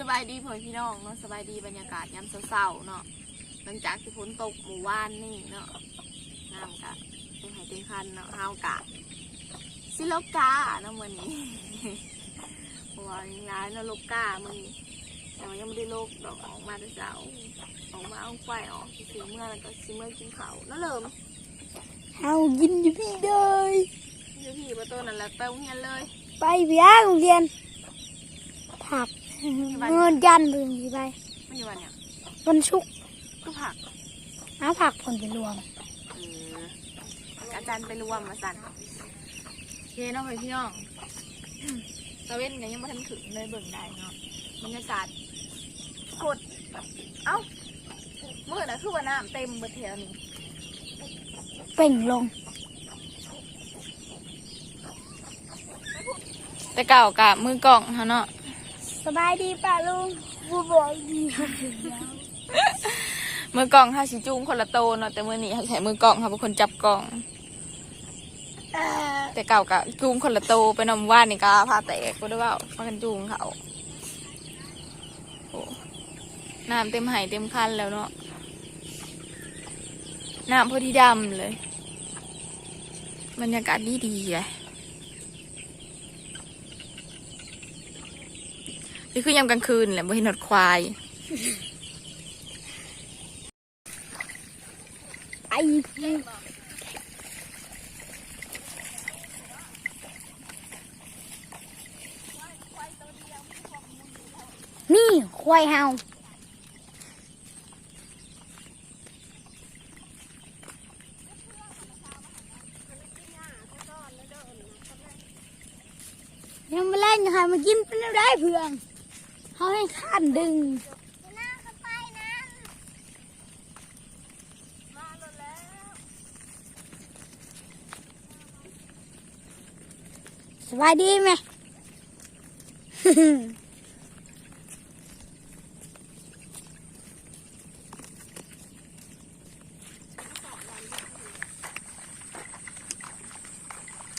สบายดีพ่อพี่น้องเนาะสบายดีบรรยากาศยามเศร้าๆเนาะหลังจากที่ฝนตกหมู่บ้านนี่เนาะน้ำกะเป็นไหเต็มคันเนาะห้าวกะซิลกกาเนาะมันนี้เพราะว่ายังร้ายเนาะลกกามันนี้แต่ว่ายังไม่ได้ลกดอกออกมาแต่เช้าออกมาเอาไฟออกสิเมื่อแล้วก็สิเมื่อกินเขาวนั่นเริ่มเอากินอยู่พี่เลยเดี๋ยวพี่ประตูนั่นแหละไปโรงเรียนเลย ไปเบียโรงเรียนผัก เงินยันเลยไปมันอยู่วันเนี่ยวันชุกร์ก็ผักเอาผักผลไปรวมเอออาจารย์ไปรวมมาสั่นโอเคเนาะพี่น้องตะเว้นกันยังไม่ทันถึงเลยเบิ่งได้เนาะบรรยากาศกด เอ้าเมื่อน่ะคือว่าน้ำเต็มเบิดแถวนี้เป่งลง แต่เก่ากะมือกล่องเขาเนาะ สบายดีป่ะลุงกูบอกดีมือกล่องเขาสิจูงคนละโตเนาะแต่มือนี้เขาใช้มือกล่องเขาเป็นคนจับกล่องเอ่อแต่เก่ากะจูงคนละโตไปนำว่านนี่กะพาแตกก็ได้ว่าพากันจูงเขาโอ้น้ำเต็มไหเต็มคันแล้วเนาะน้ำพอดีดำเลย บรรยากาศดีดีๆเลย นี่คือยามกลางคืนแหละบ่เห็นหนวดควายไปนี่ควายเฮายังม่เล่นค่ะมากินเป็นอะไรเพื่อน เขาให้ข้านดึงสบายดีไหม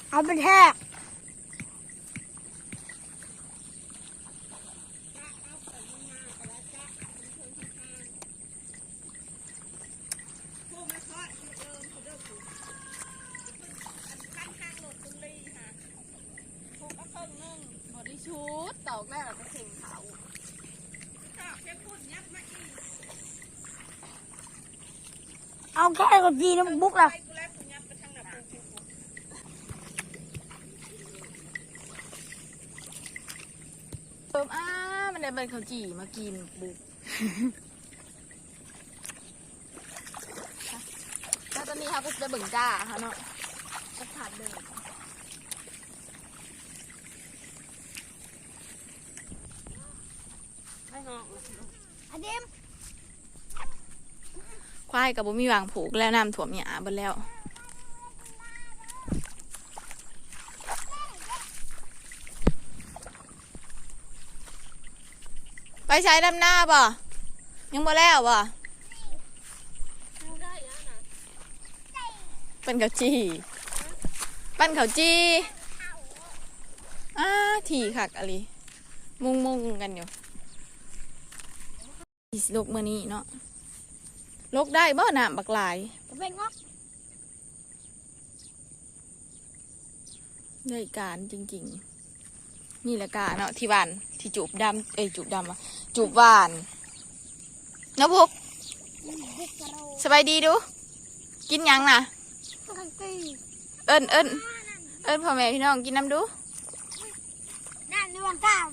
เอาไปแทกเอาแค่กดจีน้ำบุกละเติมอ้ามันได้เป็นข้าวจีมากินบุกแล้วตอนนี้เขาก็จะเบิ่งจ้าเขาเนาะจะขาดเดินอเดม ควายกับบุมีวางผูกแล้วน้ำถ่วมหยาเบนแล้วไปใช้ดำหน้าป่ะยังบ่แล้วป่ะเป็นเขาวจีปั้นเขาวจีอ้าถี่คักอะไรมุงมุงๆกันอยู่สิลูกมือนี้เนาะ ลกได้บ่น้ำบักหลายจะไปงอกได้การจริง ๆ นี่แหละการเนาะที่บ้านที่จูบดำเอ้ยจูบดำอะจูบหวานนะบุกสบายดีดู กินหยังน่ะกันตีเอิ้นเอิ้นเอิ้นพ่อแม่พี่น้องกินน้ำดูด้านในวังก้าว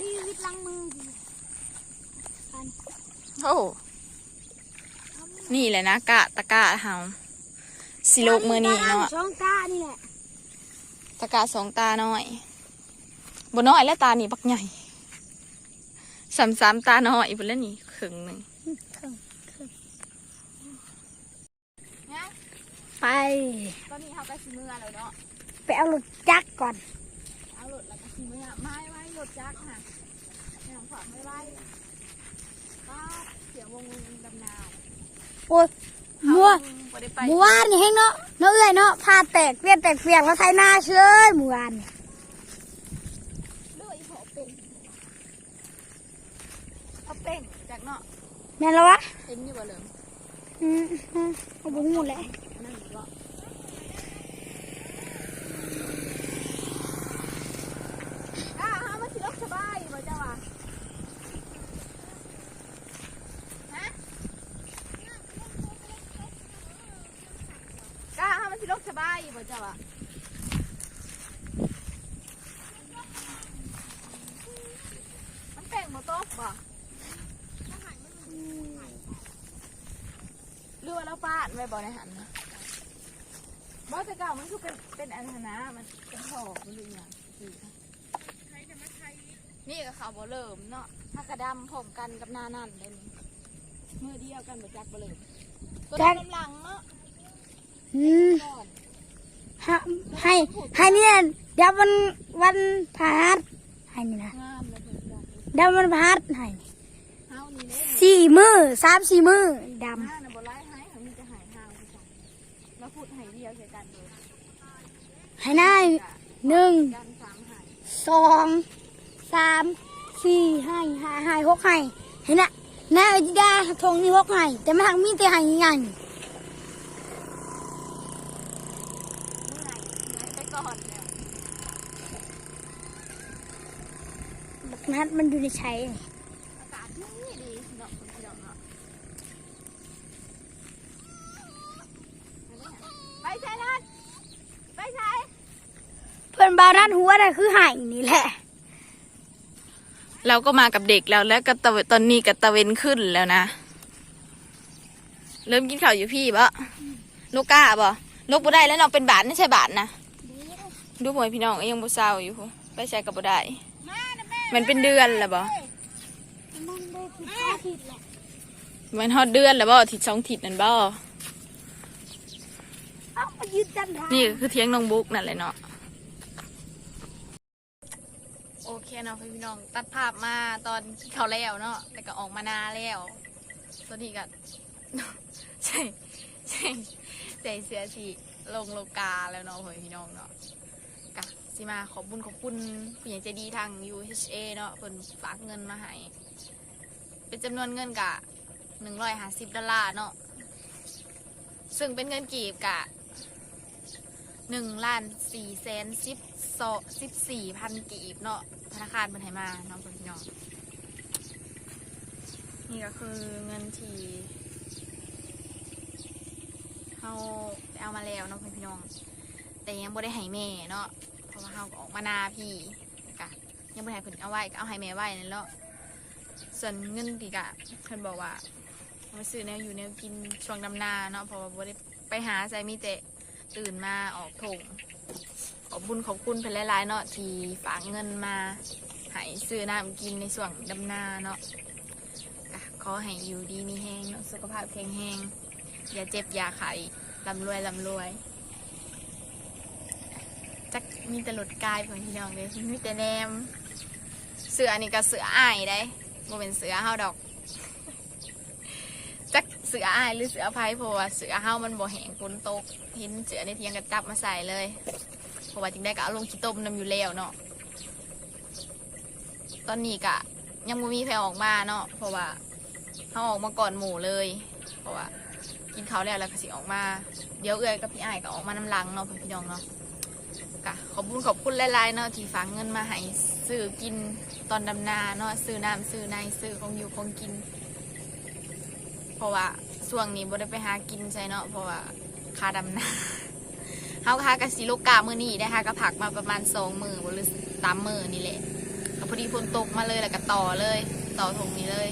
รีวิตลังมือโอ้ นี่แหละนะกะตะกะเฮาสิโลกมือนี้เนาะช่องตานี่แหละตะกะสองตาน้อยบน้อยและตานี่บักใหญ่สามสามตาน้อยไปแล้วนี่ครึ่งหนึ่งไปตอนนี้เขาก็ชิมือแล้วเนาะไปเอารถจักรก่อนเอารถแล้วก็ชิมือไม้ไว้รถจักรค่ะเนี่ยขวาไม่ไว้ป้าเสียงวงดำนาว โอ้ยมัวบ่ได้ไปมื่อวนี่ให้เนาะเนาะเอ้ยเนาะพาแตกเปียกแตกเปียกแล้วไทยหน้าเชยเมื่อวนนี่ด้วยพอเป็นป้งจากเนาะแม่นแล้ววะเห็นอยู่บ่เหลิมอืมอืมเอาบุ้งหมดเลยนั่นก็ก้าหามาสิรถสบายบ่เจ้าวะฮะก้าหา มาสิรถสบายบ่เจ้าวะมันแต่งบ่ตกบ่หรือว่าเราปาดไว้บ่ในหันนะบอสเก่ามันคือเป็นเป็นอันธนามันเป็นหอกมันเลยอย่างนี้นี่ก็เขาบอเริ่มเนาะถ้ากระดำผมกันกับหนานั่นเลยนี่มือเดียวกันบอจักบอเริ่มตัวดำหลังเนาะอืมก่อน ฮะให้ให้เนี่ยเดี๋ยววันวันพฤหัสให้นี่นะงามเลยเพื่อนเดี๋ยววันพฤหัสให้สี่มือสามสี่มือดห้าน่ะบอไล่ให้หน้ายหนึ่งสองสามสี่ให้ห้าให้หกให้เห็นนะหน้าจิดาทงนี่หกให้แต่ไม่ทางมีแต่ให้ใหญ่เมื่อไหร่ไปก่อนเนี่ย บัก นัดมันอยู่ในใช้อากาศดีดีเนาะคุณพี่น้องเนาะไปใช้นัดไปใช้เพื่อนบาวด้านหัวน่ะคือให้นี่แหละ เราก็มากับเด็กแล้วแล้วก็ตะเวตอนนี้ก็ตะเวนขึ้นแล้วนะ เริ่มกินข้าวอยู่พี่ปะลูกก้าปะลูกบ่ได้แล้วน้องเป็นบาทไม่ใช่บาทนะดูพ่อพี่น้องยังบ่เศร้าอยู่พู้นไปใช้กับบ่ได้ มันเป็นเดือนแล้วบ่มันได้ผิดข้อผิดแหละมันฮอดเดือนแล้วบ่อาทิศสองทิศนั่นบ่เอามายืดจันทรานี่ก็คือเทียงน้องบุ๊กนั่นแหละเนาะ โอเคเนาะพี่น้องตัดภาพมาตอนที่เขาแล้วเนาะแต่ก็ออกมานาแล้วตอนนี้ก็ ใช่ใช่ใส่เสื้อสีลงโลกาแล้วเนาะพี่น้องเนาะกะ สิมาขอบบุญขอบคุณผู้ใหญ่ใจดีทาง UHA เนาะเพิ่นฝากเงินมาให้เป็นจำนวนเงินกะหนึ่งร้อยห้าสิบดอลลาร์เนาะซึ่งเป็นเงินกีบกะหนึ่งล้านสี่แสนสิบสอสิบสี่พันกีบเนาะธนาคารเพิ่นให้มาเนาะพี่น้องนี่ก็คือเงินที่เขาไปเอามาแล้วเนาะพี่น้องแต่ยังบ่ได้ให้แม่เนาะ เพราะว่าเขาก็ออกมานาพี่กะยังบ่ได้ให้เพิ่นเอาไว้ก็เอาให้แม่ไว้นั่นแหละส่วนเงินที่กะเพิ่นบอกว่าเอามาซื้อแนวอยู่แนวกินช่วงดำนาเนาะเพราะว่าบ่ได้ไปหาใจมีแต่ตื่นมาออกถงขอบบุญขอบคุณเพิ่นหลายๆเนาะที่ฝากเงินมาให้ซื้อน้ำกินในช่วงดำนาเนาะก็ขอให้อยู่ดีมีแห้งเนาะสุขภาพแข็งแรงอย่าเจ็บอย่าไข้ลำรวยลำรวย จักมีแต่หลดกายของพี่น้องเลยมีแต่แนม เสือนี่ก็เสืออ้ายได้โมเป็นเสือเฮาดอก จักเสืออ้ายหรือเสือไพ่เพราะว่าเสือเฮามันบ่แห้งฝนตกเห็นเสือในเทียงก็จับมาใส่เลยเพราะว่าจึงได้ก็เอาลงขี้ต้มนำอยู่แล้วเนาะตอนนี้กะยังบ่มีแพรออกมาเนาะเพราะว่าเขาออกมาก่อนหมู่เลย เพราะว่ากินเขาแล้วแล้วก็สิออกมา เดี๋ยวเอื้อยกับพี่อ้ายก็ออกมาน้ำลังเนาะพี่น้องเนาะ กะขอบคุณขอบคุณหลายๆเนาะที่ฝากเงินมาให้ซื้อกินตอนดำนาเนาะซื้อน้ำซื้อในซื้อของอยู่ของกิน เพราะว่าช่วงนี้บ่ได้ไปหากินใช่เนาะเพราะว่าค่าดำนาเฮาคากะสิลูกกามือนี้ได้ค่ากะผักมาประมาณสองมือบ่หรือสามมือนี่แหละก็พอดีฝนตกมาเลยแล้วก็ต่อเลย ต่อทงนี้เลย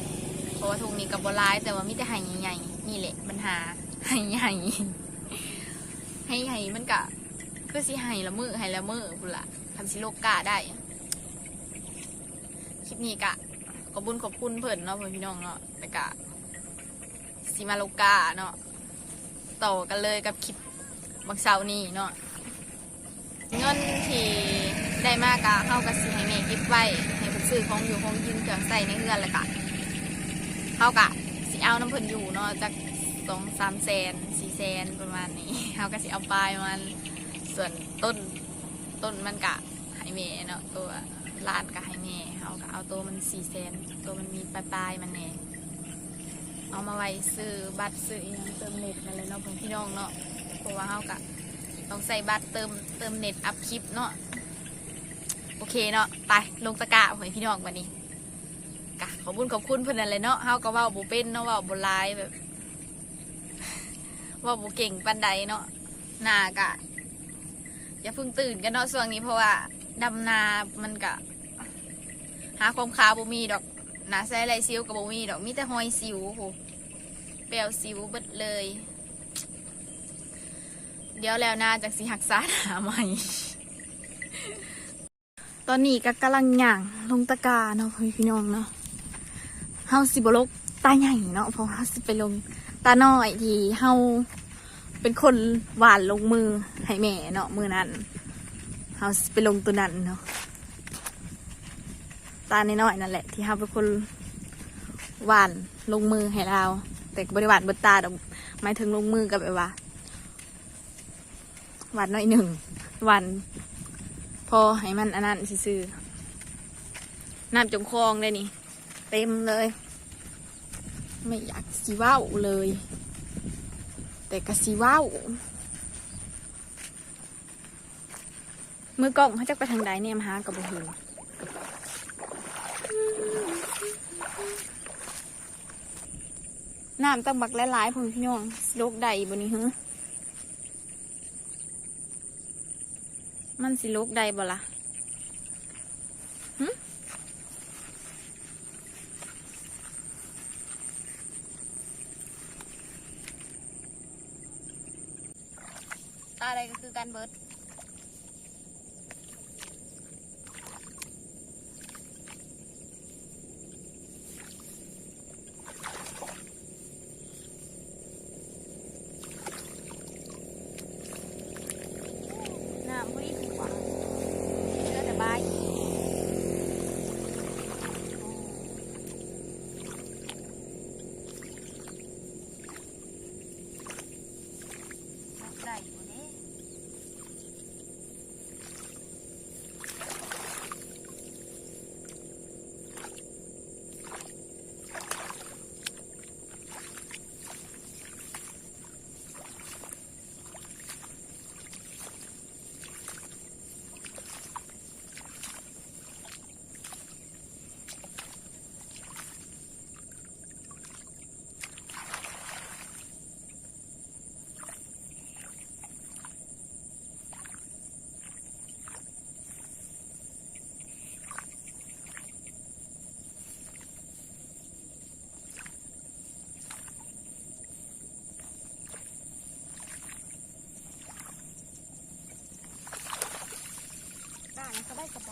เพราะว่าทงนี้กับบราย แต่ว่ามีแต่ไหใหญ่ๆนี่แหละปัญหาไหใหญ่ให้ไหญ่มันกะ คือสิไหละมือไหละมือพุ่นละทำสิโลกกาได้ คลิปนี้กะขอบุญขอบคุณเพิ่นเนาะเพื่อนพี่น้องเนาะแต่กะสิมาโลกาเนาะต่อกันเลยกับคลิปบักเสานี้เนาะเงินที่ได้มากกะเข้ากับสิให้แม่เก็บไว้ให้เพิ่นซื้อของอยู่ของกินเครื่องใส่ในเรือนล้วกะเข้ากะสิเอาน้ำเพิ่นอยู่เนาะจากสองสามแสนสี่แสนประมาณนี้เขาก็สิเอาปลายมัน ส่วนต้นต้นมันกะให้แม่เนาะตัวลานก็ให้แม่เฮาก็เอาตัวมันสี่แสนตัวมันมีปลายๆมันแน่เอามาไว้ซื้อบัตรซื้ออีหยังเติมเน็ตนั่นแหละเนาะพี่น้องเนาะเพราะว่าเฮาก็ต้องใส่บัตรเติมเติมเน็ตอัพคลิปเนาะโอเคเนาะไปลงตะกร้าหอยพี่น้องวันนี้กะขอบคุณขอบคุณเพื่อนนั่นเนาะเฮาก็ว้าบ่เป็นเนาะว้าบ่หลายแบบ ว่าบ่เก่งปันใดเนาะหน้ากะ อย่าเพิ่งตื่นกันเนาะช่วงนี้เพราะว่าดำนามันกะหาความขาวบ่มีดอกหนาใส่ไรซิวกับบ่มีดอกมีแต่หอยสิวโหเปลวสิวเบิดเลย เดี๋ยวแล้วนาจากสิหักษาหาใหม่ตอนนี้ก็กำลังย่างลงตะกาเนาะพี่พี่น้องเนาะเฮาสิบลกตาใหญ่เนาะเพราะเฮาสิไปลงตาน้อยที่เฮา เป็นคนหวานลงมือให้แม่เนาะมือนั้นเฮาไปลงตัวนั้นเนาะตาน้อยนั่นแหละที่เขาเป็นคนหวานลงมือให้เรา แต่บริวารบนตาดอกหมายถึงลงมือกับแบบว่าหวานน้อยหนึ่งหวานพอให้มันอันนั้นซื่อน้ำจงคลองเลยนี่ เต็มเลย ไม่อยากสีว้าวเลย แต่ก็สีว้าวมือกล้องเขาจะไปทางใดเนี่ยมาหากับบุหน้ำตั้งบักหลายๆพุ่นพี่น้องสิโลกใดบนนี้ฮะมันสิโลกใดบ่ล่ะตาอะไร ก็คือการเบิด ได้สบายสบ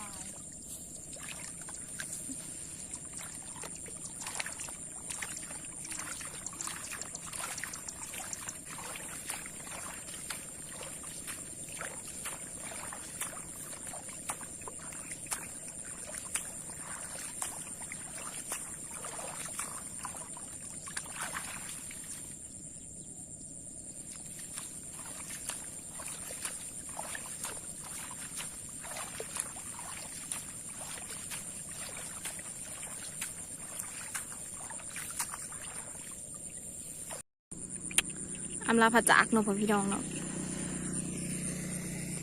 อำลาพระจักเนาะพ่อพี่น้องเนาะ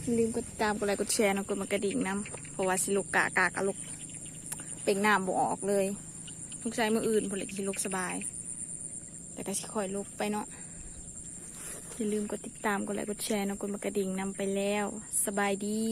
อย่าลืมกดติดตามกดไลค์กดแชร์เนาะกดมากระดิ่งน้ำเพราะว่าสิลุกกะกากะลุกเป่งหน้าบ่ออกเลยลูกชายมืออื่นผลิตสิลุกสบาย แต่ก็สิคอยลุกไปเนาะอย่าลืมกดติดตามกดไลค์กดแชร์เนาะกดมากระดิ่งนำไปแล้ว สบายดี